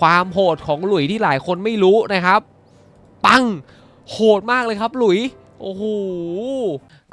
ความโหดของหลุยที่หลายคนไม่รู้นะครับ ปังโหดมากเลยครับหลุยโอ้โห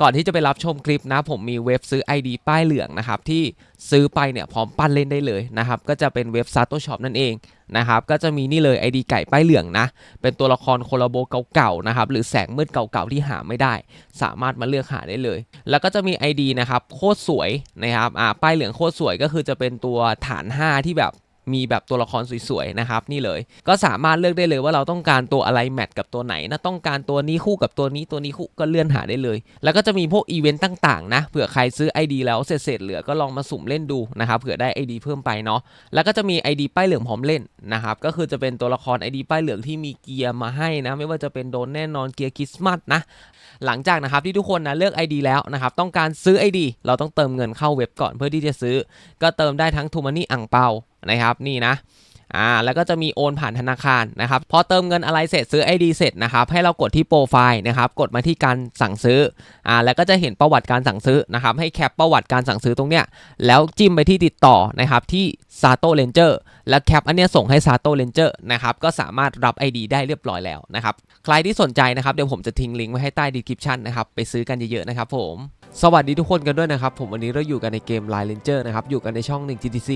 ก่อนที่จะไปรับชมคลิปนะ ผมมีเว็บซื้อ ID ป้ายเหลืองนะครับ ที่ซื้อไปเนี่ยพร้อมปั้นเล่นได้เลยนะครับ ก็จะเป็นเว็บ Sato Shop นั่นเองนะครับ ก็จะมีนี่เลย ID ไก่ป้ายเหลืองนะ เป็นตัวละครโคลาโบเก่าๆนะครับ หรือแสงมืดเก่าๆที่หาไม่ได้ สามารถมาเลือกหาได้เลย แล้วก็จะมี ID นะครับโคตรสวยนะครับ อ่าป้ายเหลืองโคตรสวยก็คือจะเป็นตัวฐาน 5 ที่แบบ มีแบบตัวละครสวยๆนะครับนี่เลย ก็สามารถเลือกได้เลยว่าเราต้องการตัวอะไรแมทกับตัวไหนนะต้องการตัวนี้คู่กับตัวนี้ตัวนี้คู่ก็เลื่อนหาได้เลย แล้วก็จะมีพวกอีเวนต์ต่างๆนะเผื่อใครซื้อ ID แล้วเสร็จๆเหลือก็ลองมาสุ่มเล่นดูนะครับเผื่อได้ ID เพิ่มไปเนาะแล้วก็จะมี ID ป้ายเหลืองพร้อมเล่นนะครับก็คือจะเป็นตัวละคร ID ป้ายเหลืองที่มีเกียร์มาให้นะไม่ว่าจะเป็นโดนแน่นอนเกียร์คริสต์มาสนะหลังจากนะครับที่ทุกคนนะเลือก ID แล้วนะครับต้องการซื้อ ID เราต้องเติมเงินเข้าเว็บก่อนเพื่อที่จะซื้อ ก็เติมได้ทั้งทูมานี่อังเปา นะครับนี่นะอ่าแล้วก็จะมีโอนผ่านธนาคารนะครับพอเติมเงินอะไรเสร็จซื้อ ID เสร็จนะครับให้เรากดที่โปรไฟล์นะครับกดมาที่การสั่งซื้ออ่าแล้วก็จะเห็นประวัติการสั่งซื้อนะครับให้แคปประวัติการสั่งซื้อตรงเนี้ยแล้วจิ้มไปที่ติดต่อนะครับที่ซาแล้วแคปอันเนี้ยส่งให้ซาโตเลนเจอร์นะครับก็สามารถรับ ID ได้เรียบร้อยแล้วนะครับใครที่สนใจนะครับเดี๋ยวผมจะทิ้งลิงก์ไว้ให้ใต้ดีคริปชันนะครับไปซื้อกันเยอะๆนะครับผมสวัสดีทุกคนกันด้วยนะครับ ผมวันนี้เราอยู่กันในเกม Line Ranger นะครับ อยู่กันในช่อง 1 GTC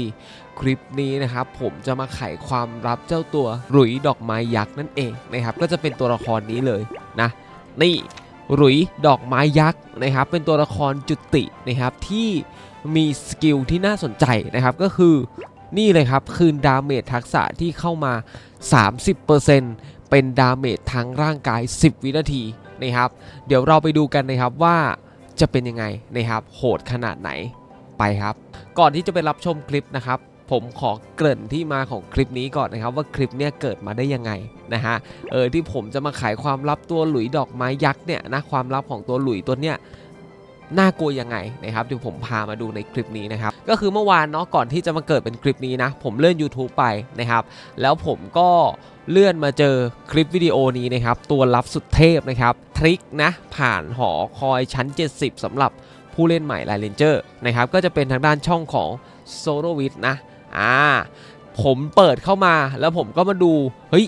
คลิปนี้นะครับ ผมจะมาไขความลับเจ้าตัวหลุยดอกไม้ยักษ์นั่นเองนะครับ ก็จะเป็นตัวละครนี้เลยนะ นี่หลุยดอกไม้ยักษ์นะครับ เป็นตัวละครจุตินะครับที่มีสกิลที่น่าสนใจนะครับ ก็คือ นี่เลยครับ คืนดาเมจทักษะที่เข้ามา 30%เป็นดาเมจทั้งร่างกาย 10 วินาทีนะครับ เดี๋ยวเราไปดูกันนะครับว่าจะเป็นยังไงนะครับ โหดขนาดไหนไปครับ ก่อนที่จะไปรับชมคลิปนะครับ ผมขอเกริ่นที่มาของคลิปนี้ก่อนนะครับ ว่าคลิปเนี้ยเกิดมาได้ยังไงนะฮะเออที่ผมจะมาขายความลับตัวหลุยดอกไม้ยักษ์เนี่ยนะความลับของตัวหลุยตัวเนี้ย น่ากลัวยังไงนะครับเดี๋ยวผมพามาดูในคลิปนี้นะครับก็คือเมื่อวานเนาะก่อนที่จะมาเกิดเป็นคลิปนี้นะผมเลื่อน YouTube ไปนะครับ แล้วผมก็เลื่อนมาเจอคลิปวิดีโอนี้นะครับ ตัวลับสุดเทพนะครับ ทริคนะผ่านหอคอยชั้น 70สำหรับผู้เล่นใหม่ไลเลนเจอร์นะครับก็จะเป็นทางด้านช่องของโซโ w วิทนะอ่าผมเปิดเข้ามาแล้วผมก็มาดูเฮ้ย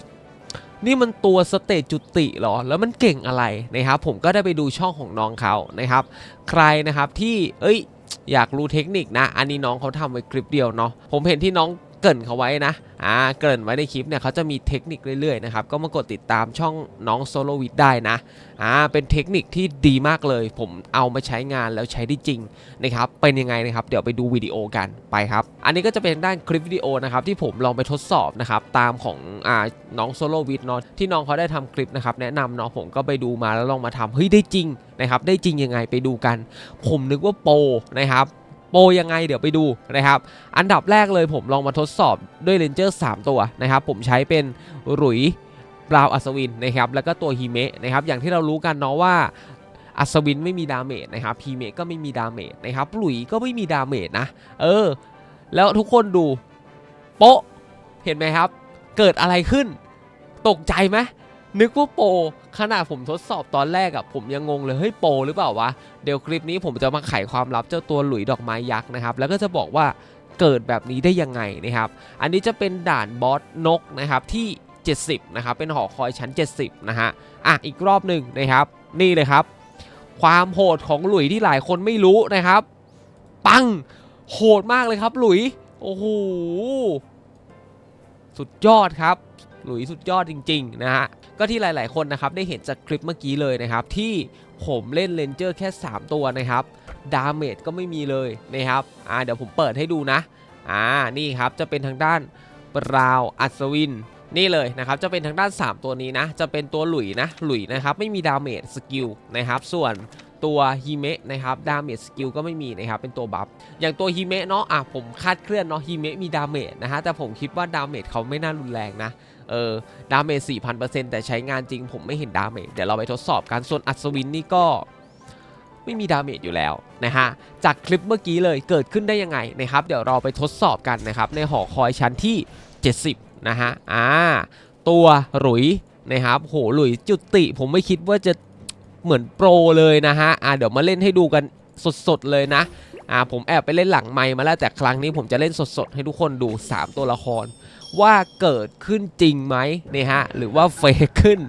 นี่มันตัวสเตจจุติเหรอ แล้วมันเก่งอะไรนะครับ ผมก็ได้ไปดูช่องของน้องเขานะครับ ใครนะครับที่เอ้ยอยากรู้เทคนิคนะ อันนี้น้องเขาทำไว้คลิปเดียวเนาะ ผมเห็นที่น้อง เกรินเขาไว้นะอ่าเกรินไว้ในคลิปเนี่ยเขาจะมีเทคนิคเรื่อยๆนะครับก็มากดติดตามช่องน้องโซโลวิทได้นะอ่าเป็นเทคนิคที่ดีมากเลย ผมเอามาใช้งานแล้วใช้ได้จริงนะครับเป็นยังไงนะครับเดี๋ยวไปดูวิดีโอกันไปครับ อันนี้ก็จะเป็นด้านคลิปวิดีโอนะครับที่ผมลองไปทดสอบนะครับตามของอ่าน้องโซโลวิทเนาะที่น้องเขาได้ทำคลิปนะครับแนะนำเนาะผมก็ไปดูมาแล้วลองมาทำเฮ้ยได้จริงนะครับได้จริงยังไงไปดูกัน ผมนึกว่าโปนะครับ โปรยังไงเดี๋ยวไปดูนะครับ อันดับแรกเลยผมลองมาทดสอบด้วยเลนเจอร์3ตัวนะครับ ผมใช้เป็นหลุยบราวอัศวินนะครับแล้วก็ตัวฮีเมะนะครับอย่างที่เรารู้กันเนาะว่าอัศวินไม่มีดาเมจนะครับฮีเมะก็ไม่มีดาเมจนะครับหลุยก็ไม่มีดาเมจนะ เออ แล้วทุกคนดูโป๊ะเห็นไหมครับ เกิดอะไรขึ้น ตกใจไหม นึกว่าโปรขนาดผมทดสอบตอนแรกอะผมยังงงเลยเฮ้ยโปรหรือเปล่าวะเดี๋ยวคลิปนี้ผมจะมาไขความลับเจ้าตัวหลุยดอกไม้ยักษ์นะครับ แล้วก็จะบอกว่าเกิดแบบนี้ได้ยังไงนะครับ อันนี้จะเป็นด่านบอสนกนะครับที่ 70 นะครับ เป็นหอคอยชั้น 70 นะฮะ อะ อีกรอบหนึ่งนะครับ นี่เลยครับ ความโหดของหลุยที่หลายคนไม่รู้นะครับ ปัง โหดมากเลยครับ หลุย โอ้โห สุดยอดครับ หลุยสุดยอดจริง ๆ นะฮะ ก็ที่หลาย ๆ คนนะครับได้เห็นจากคลิปเมื่อกี้เลยนะครับ ที่ผมเล่นเลนเจอร์แค่ 3 ตัวนะครับ ดาเมจก็ไม่มีเลยนะครับอ่าเดี๋ยวผมเปิดให้ดูนะอ่านี่ครับจะเป็นทางด้านบราวอัศวินนี่เลยนะครับจะเป็นทางด้าน 3 ตัวนี้นะ จะเป็นตัวหลุยนะหลุยนะครับไม่มีดาเมจสกิลนะครับส่วนตัวฮิเมะนะครับดาเมจสกิลก็ไม่มีนะครับเป็นตัวบัฟอย่างตัวฮิเมะเนาะอะผมคาดเคลื่อนเนาะฮิเมะมีดาเมจนะฮะแต่ผมคิดว่าดาเมจเขาไม่น่ารุนแรงนะ เออดาเมจ4,000%แต่ใช้งานจริงผมไม่เห็นดาเมจเดี๋ยวเราไปทดสอบกันส่วนอัศวินนี่ก็ไม่มีดาเมจอยู่แล้วนะฮะจากคลิปเมื่อกี้เลยเกิดขึ้นได้ยังไงนะครับ เดี๋ยวเราไปทดสอบกันนะครับในหอคอยชั้นที่ 70 นะฮะอ่าตัวหลุยนะครับโหหลุยจุติ ผมไม่คิดว่าจะเหมือนโปรเลยนะฮะอ่าเดี๋ยวมาเล่นให้ดูกันสดๆเลยนะอ่าผมแอบไปเล่นหลังไมค์มาแล้วแต่ครั้งนี้ผมจะเล่นสดๆให้ทุกคนดู 3 ตัวละคร ว่าเกิดขึ้นจริงไหมนี่ฮะหรือว่าเฟกขึ้น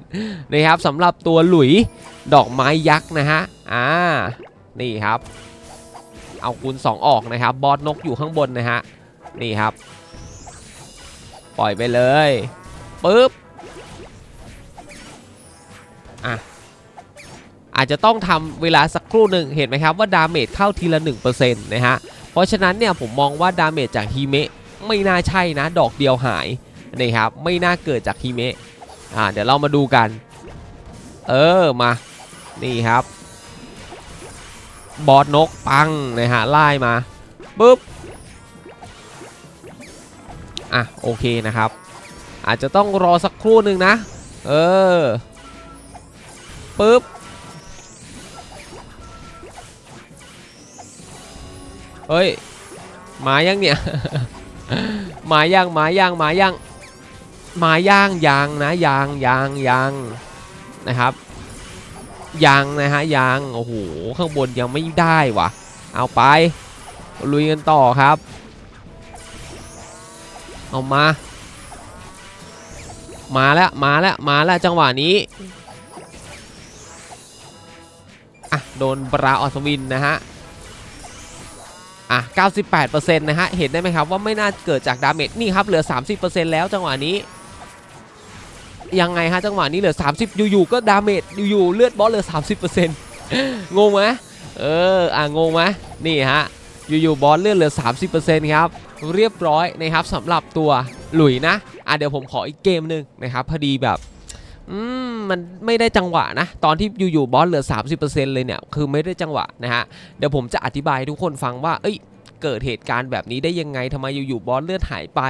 นะครับสำหรับตัวหลุยดอกไม้ยักษ์นะฮะอ่านี่ครับ เอาคูณ2 ออกนะครับ บอสนกอยู่ข้างบนนะฮะนี่ครับ ปล่อยไปเลยปึ๊บอะอาจจะต้องทำเวลาสักครู่หนึ่งเห็นไหมครับว่าดาเมจเข้าทีละ1%นะฮะเพราะฉะนั้นเนี่ยผมมองว่าดาเมจจากฮิเมะ ไม่น่าใช่นะ ดอกเดียวหายนี่ครับไม่น่าเกิดจากฮิเมะอ่าเดี๋ยวเรามาดูกัน เออมานี่ครับบอสนกปังนะฮะไล่มาปุ๊บอะโอเคนะครับ อาจจะต้องรอสักครู่หนึ่งนะ เออปุ๊บเฮ้ย มายังเนี่ย หมายังหมายังหมายังหมาย่างยางนะยางยางยางนะครับยางนะฮะยางโอ้โหข้างบนยังไม่ได้วะเอาไปลุยกันต่อครับ เอามา มาแล้วมาแล้วมาแล้วจังหวะนี้อะโดนบราออสวินนะฮะ อะ 98%นะฮะ เห็นได้ไหมครับว่าไม่น่าเกิดจากดาเมจนี่ครับเหลือ 30%แล้วจังหวะนี้ ยังไงฮะจังหวะนี้เหลือ 30 อยู่ๆก็ดาเมจอยู่ๆเลือดบอสเหลือ 30%งงไหมเอออะงงไหมนี่ฮะอยู่ๆบอสเลือดเหลือ 30%ครับเรียบร้อยนะครับสำหรับตัวหลุยนะอะเดี๋ยวผมขออีกเกมหนึ่งนะครับพอดีแบบ อืมมันไม่ได้จังหวะนะ ตอนที่อยู่ๆบอสเหลือ 30%เลยเนี่ยคือไม่ได้จังหวะนะฮะเดี๋ยวผมจะอธิบายให้ทุกคนฟังว่า เอ้ยเกิดเหตุการณ์แบบนี้ได้ยังไงทำไมอยู่ๆบอสเลือดหายไป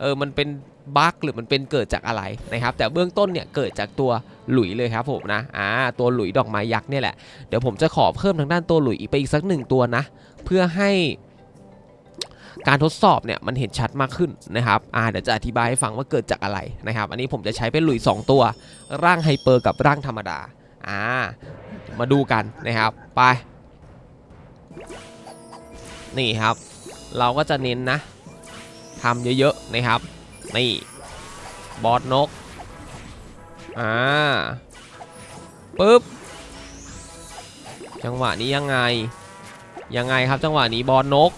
เออมันเป็นบั๊กหรือมันเป็นเกิดจากอะไรนะครับ แต่เบื้องต้นเนี่ยเกิดจากตัวหลุยเลยครับผมนะอ่าตัวหลุยดอกไม้ยักษ์เนี่ยแหละเดี๋ยวผมจะขอเพิ่มทางด้านตัวหลุยไปอีกสักหนึ่งตัวนะ เพื่อให้ การทดสอบเนี่ยมันเห็นชัดมากขึ้นนะครับอ่าเดี๋ยวจะอธิบายให้ฟังว่าเกิดจากอะไรนะครับ อันนี้ผมจะใช้เป็นหลุยสองตัว ร่างไฮเปอร์กับร่างธรรมดาอ่ามาดูกันนะครับไป นี่ครับ เราก็จะเน้นนะทำเยอะๆนะครับนี่บอสนกอ่าปึ๊บจังหวะนี้ยังไงยังไงครับจังหวะนี้บอสนก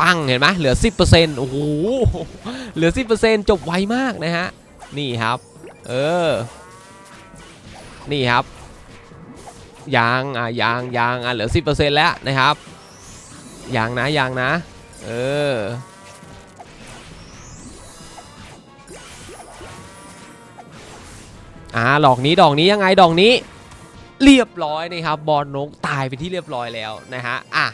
ปังเห็นไหมเหลือ 10%โอ้โหเหลือ 10%จบไวมากนะฮะ นี่ครับ เออ นี่ครับ ยางอะยางยางอะเหลือ 10%แล้วนะครับ ยางนะยางนะ เอออ่าดอกนี้ดอกนี้ยังไงดอกนี้ เรียบร้อยนะครับบอลนกตายไปที่เรียบร้อยแล้วนะฮะอะ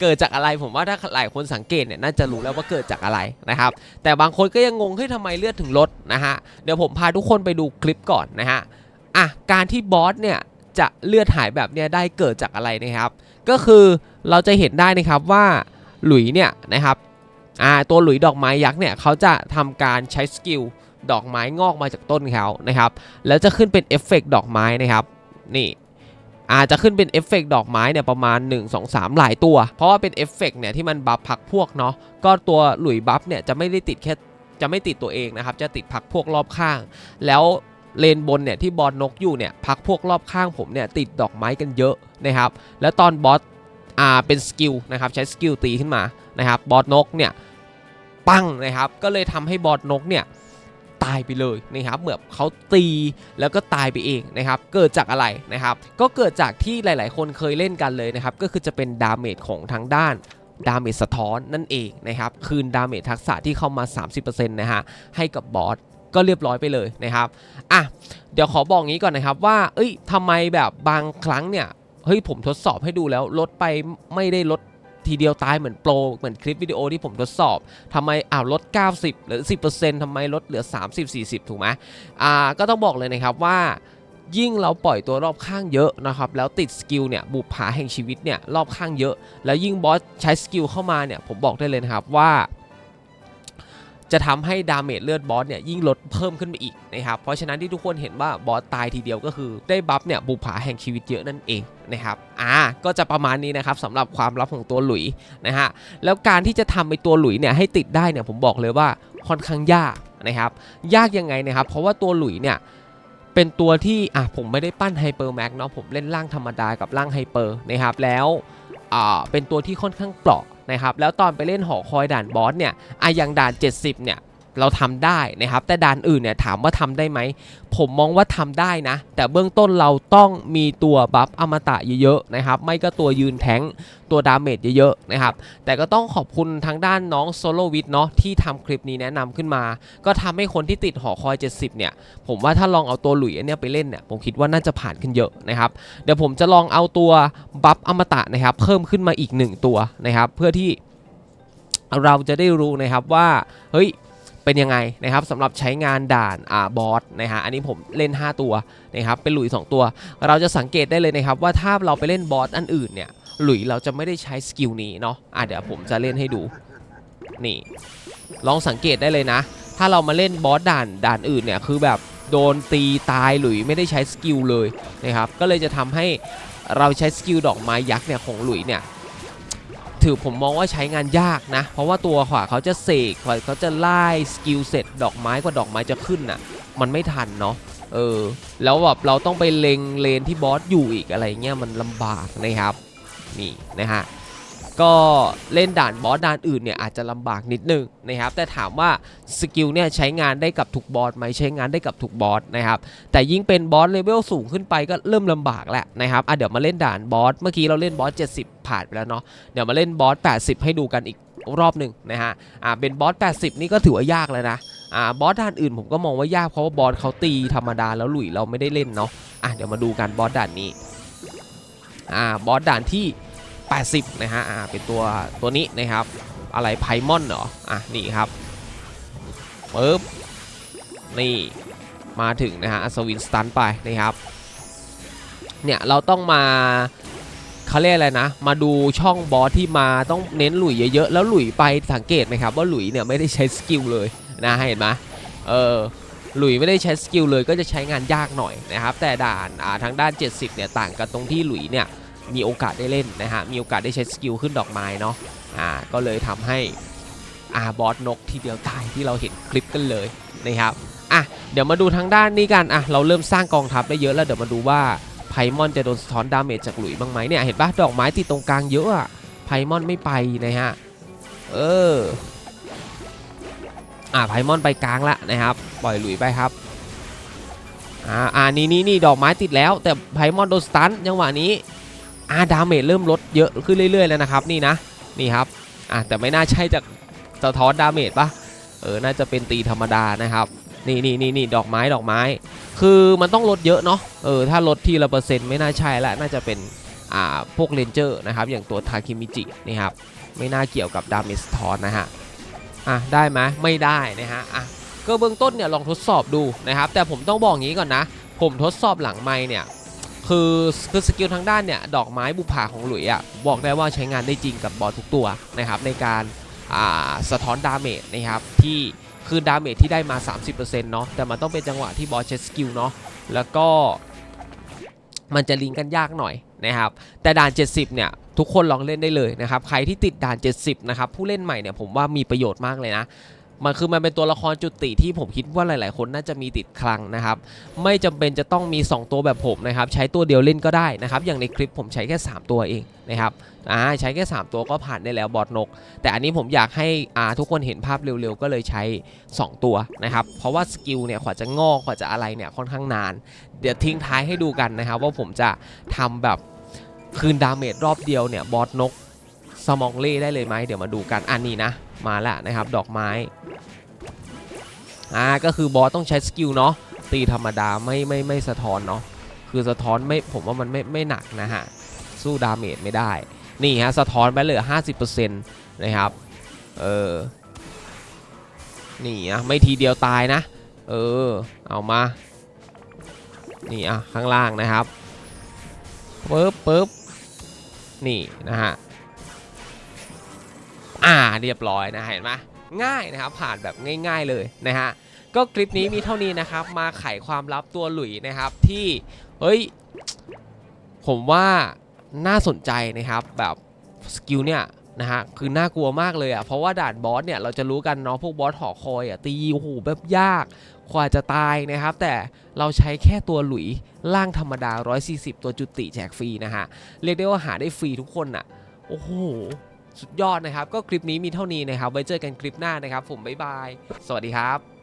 เกิดจากอะไรผมว่าถ้าหลายคนสังเกตเนี่ยน่าจะรู้แล้วว่าเกิดจากอะไรนะครับ แต่บางคนก็ยังงงเฮ้ยทำไมเลือดถึงลดนะฮะเดี๋ยวผมพาทุกคนไปดูคลิปก่อนนะฮะอะการที่บอสเนี่ยจะเลือดหายแบบเนี้ยได้เกิดจากอะไรนะครับ ก็คือเราจะเห็นได้นะครับว่าหลุยเนี่ยนะครับอ่าตัวหลุยดอกไม้ยักษ์เนี่ยเขาจะทำการใช้สกิลดอกไม้งอกมาจากต้นเขานะครับ แล้วจะขึ้นเป็นเอฟเฟกต์ดอกไม้นะครับ นี่ อาจจะขึ้นเป็นเอฟเฟกต์ดอกไม้เนี่ยประมาณ 1 2 3 หลายตัว เพราะว่าเป็นเอฟเฟกต์เนี่ยที่มันบัฟพักพวกเนาะก็ตัวหลุยบัฟเนี่ยจะไม่ได้ติดแค่จะไม่ติดตัวเองนะครับ จะติดพักพวกรอบข้าง แล้วเลนบนเนี่ยที่บอลนกอยู่เนี่ยพักพวกรอบข้างผมเนี่ยติดดอกไม้กันเยอะนะครับ แล้วตอนบอสอ่าเป็นสกิลนะครับใช้สกิลตีขึ้นมานะครับบอสนกเนี่ยปังนะครับก็เลยทำให้บอสนกเนี่ย ตายไปเลยนะครับเหมือนเขาตีแล้วก็ตายไปเองนะครับเกิดจากอะไรนะครับ ก็เกิดจากที่หลาย ๆ คนเคยเล่นกันเลยนะครับ ก็คือจะเป็นดาเมจของทางด้านดาเมจสะท้อนนั่นเองนะครับ คืนดาเมจทักษะที่เข้ามา 30%นะฮะให้กับบอสก็เรียบร้อยไปเลยนะครับอะเดี๋ยวขอบอกงี้ก่อนนะครับว่า เอ้ยทำไมแบบบางครั้งเนี่ยเฮ้ยผมทดสอบให้ดูแล้วลดไปไม่ได้ลด ทีเดียวตายเหมือนโปร เหมือนคลิปวิดีโอที่ผมทดสอบทำไมอ้าวลด 90 หรือ 10%ทำไมลดเหลือ 30 40 ถูกไหมอ่าก็ต้องบอกเลยนะครับว่ายิ่งเราปล่อยตัวรอบข้างเยอะนะครับ แล้วติดสกิลเนี่ยบุปผาแห่งชีวิตเนี่ยรอบข้างเยอะ แล้วยิ่งบอสใช้สกิลเข้ามาเนี่ยผมบอกได้เลยนะครับว่า จะทำให้ดาเมจเลือดบอสเนี่ยยิ่งลดเพิ่มขึ้นไปอีกนะครับเพราะฉะนั้นที่ทุกคนเห็นว่าบอสตายทีเดียวก็คือได้บัฟเนี่ยบุผาแห่งชีวิตเยอะนั่นเองนะครับอ่าก็จะประมาณนี้นะครับสำหรับความลับของตัวหลุยนะฮะแล้วการที่จะทำไอตัวหลุยเนี่ยให้ติดได้เนี่ยผมบอกเลยว่าค่อนข้างยากนะครับยากยังไงนะครับเพราะว่าตัวหลุยเนี่ยเป็นตัวที่อะผมไม่ได้ปั้นไฮเปอร์แม็กเนาะผมเล่นร่างธรรมดากับร่างไฮเปอร์นะครับแล้วอ่าเป็นตัวที่ค่อนข้างเปราะ นะครับแล้วตอนไปเล่นหอคอยด่านบอสเนี่ยอะอย่างด่าน 70เนี่ย เราทำได้นะครับ แต่ด่านอื่นเนี่ยถามว่าทำได้ไหม ผมมองว่าทำได้นะ แต่เบื้องต้นเราต้องมีตัวบัฟอมตะเยอะๆนะครับ ไม่ก็ตัวยืนแทงตัวดาเมจเยอะๆนะครับ แต่ก็ต้องขอบคุณทางด้านน้องโซโลวิทเนาะที่ทำคลิปนี้แนะนำขึ้นมา ก็ทำให้คนที่ติดหอคอย 70 เนี่ย ผมว่าถ้าลองเอาตัวหลุยอันเนี้ยไปเล่นเนี่ย ผมคิดว่าน่าจะผ่านขึ้นเยอะนะครับ เดี๋ยวผมจะลองเอาตัวบัฟอมตะนะครับ เพิ่มขึ้นมาอีก 1 ตัวนะครับ เพื่อที่เราจะได้รู้นะครับว่า เฮ้ย เป็นยังไงนะครับสำหรับใช้งานด่านอ่าบอสนะฮะอันนี้ผมเล่น 5 ตัวนะครับเป็นหลุย 2 ตัว เราจะสังเกตได้เลยนะครับว่าถ้าเราไปเล่นบอสอันอื่นเนี่ยหลุยเราจะไม่ได้ใช้สกิลนี้เนาะอะเดี๋ยวผมจะเล่นให้ดูนี่ลองสังเกตได้เลยนะ ถ้าเรามาเล่นบอสด่านด่านอื่นเนี่ยคือแบบโดนตีตายหลุยไม่ได้ใช้สกิลเลยนะครับก็เลยจะทำให้เราใช้สกิลดอกไม้ยักษ์เนี่ยของหลุยเนี่ย ถือผมมองว่าใช้งานยากนะ เพราะว่าตัวขวาเขาจะเสกขวาเขาจะไล่สกิลเสร็จดอกไม้กว่าดอกไม้จะขึ้นน่ะ มันไม่ทันเนาะเออ แล้วแบบเราต้องไปเลงเลนที่บอสอยู่อีกอะไรเงี้ยมันลำบากนะครับ นี่นะฮะ ก็เล่นด่านบอสด่านอื่นเนี่ยอาจจะลำบากนิดนึงนะครับแต่ถามว่าสกิลเนี่ยใช้งานได้กับทุกบอสไหมใช้งานได้กับทุกบอสนะครับแต่ยิ่งเป็นบอสเลเวลสูงขึ้นไปก็เริ่มลำบากแหล้วนะครับอะเดี๋ยวมาเล่นด่านบอสเมื่อกี้เราเล่นบอส70 ผ่านไปแล้วเนาะเดี๋ยวมาเล่นบอส80 ให้ดูกันอีกรอบหนึ่งนะฮะอ่าเป็นบอส80 นี่ก็ถือว่ายากแล้วนะอ่าบอสด่านอื่นผมก็มองว่ายากเพราะว่าบอสเขาตีธรรมดาแล้วหลุยเราไม่ได้เล่นเนาะอะเดี๋ยวมาดูกันบอสด่านนี้อ่าบอสด่านที่ 80 นะฮะอ่าเป็นตัวตัวนี้นะครับ อะไรไพมอนเหรออะนี่ครับปึ๊บนี่มาถึงนะฮะอัศวินสตันไปนะครับเนี่ยเราต้องมาเขาเรียกอะไรนะ มาดูช่องบอสที่มาต้องเน้นหลุยเยอะๆ แล้วหลุยไปสังเกตไหมครับว่าหลุยเนี่ยไม่ได้ใช้สกิลเลยนะเห็นไหมเออหลุยไม่ได้ใช้สกิลเลยก็จะใช้งานยากหน่อยนะครับแต่ด่านอ่าทางด้าน 70เนี่ยต่างกันตรงที่หลุยเนี่ย มีโอกาสได้เล่นนะฮะ มีโอกาสได้ใช้สกิลขึ้นดอกไม้เนาะ อ่า ก็เลยทำให้อาบอสนกทีเดียวตายที่เราเห็นคลิปกันเลยนะครับ อะ เดี๋ยวมาดูทางด้านนี้กัน อะ เราเริ่มสร้างกองทัพได้เยอะแล้วเดี๋ยวมาดูว่าไพมอนจะโดนสะท้อนดาเมจจากหลุยบ้างไหมเนี่ย เห็นปะดอกไม้ติดตรงกลางเยอะอะไพมอนไม่ไปนะฮะ เออ อ่าไพมอนไปกลางละนะครับ ปล่อยหลุยไปครับอ่าอ่านี่นี่นี่ดอกไม้ติดแล้ว แต่ไพมอนโดนสตันจังหวะนี้ อาดาเมจเริ่มลดเยอะขึ้นเรื่อยๆแล้วนะครับนี่นะนี่ครับอ่าแต่ไม่น่าใช่จากสะท้อนดาเมจปะเออน่าจะเป็นตีธรรมดานะครับนี่นี่นี่นี่ดอกไม้ดอกไม้ คือมันต้องลดเยอะเนาะเออถ้าลดทีละเปอร์เซ็นต์ไม่น่าใช่ละน่าจะเป็นอ่าพวกเรนเจอร์นะครับอย่างตัวทาคิมิจินี่ครับไม่น่าเกี่ยวกับดาเมจสะท้อนนะฮะอะได้ไหมไม่ได้นะฮะอะก็เบื้องต้นเนี่ยลองทดสอบดูนะครับแต่ผมต้องบอกงี้ก่อนนะ ผมทดสอบหลังไม้เนี่ย คือคือสกิลทางด้านเนี่ยดอกไม้บุผาของหลุยอะ่ะบอกได้ว่าใช้งานได้จริงกับบอสทุกตัวนะครับในการอ่าสะท้อนดาเมจนะครับที่คือดาเมจที่ได้มา 30%เนาะแต่มันต้องเป็นจังหวะที่บอสใช้สกิลเนาะแล้วก็มันจะลิงก์กันยากหน่อยนะครับแต่ด่าน 70 เนี่ยทุกคนลองเล่นได้เลยนะครับใครที่ติดด่าน 70 นะครับผู้เล่นใหม่เนี่ยผมว่ามีประโยชน์มากเลยนะ มันคือมันเป็นตัวละครจุติที่ผมคิดว่าหลาย ๆ คนน่าจะมีติดคลังนะครับ ไม่จำเป็นจะต้องมี 2 ตัวแบบผมนะครับ ใช้ตัวเดียวเล่นก็ได้นะครับ อย่างในคลิปผมใช้แค่ 3 ตัวเองนะครับอ่าใช้แค่ 3 ตัวก็ผ่านได้แล้วบอสนก แต่อันนี้ผมอยากให้อ่าทุกคนเห็นภาพเร็ว ๆ ก็เลยใช้ 2 ตัวนะครับ เพราะว่าสกิลเนี่ยกว่าจะงอกกว่าจะอะไรเนี่ยค่อนข้างนาน เดี๋ยวทิ้งท้ายให้ดูกันนะครับ ว่าผมจะทำแบบคืนดาเมจรอบเดียวเนี่ยบอสนก สมองเล่ได้เลยไหมเดี๋ยวมาดูกันอันนี้นะ มาแล้วนะครับ ดอกไม้อ่าก็คือบอสต้องใช้สกิลเนาะตีธรรมดาไม่ไม่ไม่สะท้อนเนาะคือสะท้อนไม่ผมว่ามันไม่ไม่หนักนะฮะสู้ดาเมจไม่ได้ นี่ฮะสะท้อนไปเหลือ 50%นะครับเออนี่อะไม่ทีเดียวตายนะ เออเอามานี่อะข้างล่างนะครับปึ๊บปึ๊บนี่นะฮะ อ่าเรียบร้อยนะเห็นไหมง่ายนะครับผ่านแบบง่าย ๆเลยนะฮะก็คลิปนี้มีเท่านี้นะครับ มาไขความลับตัวหลุยนะครับที่เฮ้ยผมว่าน่าสนใจนะครับแบบสกิลเนี่ยนะฮะคือน่ากลัวมากเลยอะเพราะว่าด่านบอสเนี่ยเราจะรู้กันเนาะพวกบอสหอคอยอะตีโอ้โหแบบยากกว่าจะตายนะครับ แต่เราใช้แค่ตัวหลุยล่างธรรมดา 140 ตัวจุติแจกฟรีนะฮะเรียกได้ว่าหาได้ฟรีทุกคนอะโอ้โห สุดยอดนะครับ ก็คลิปนี้มีเท่านี้นะครับ ไว้เจอกันคลิปหน้านะครับ ผมบ๊ายบาย สวัสดีครับ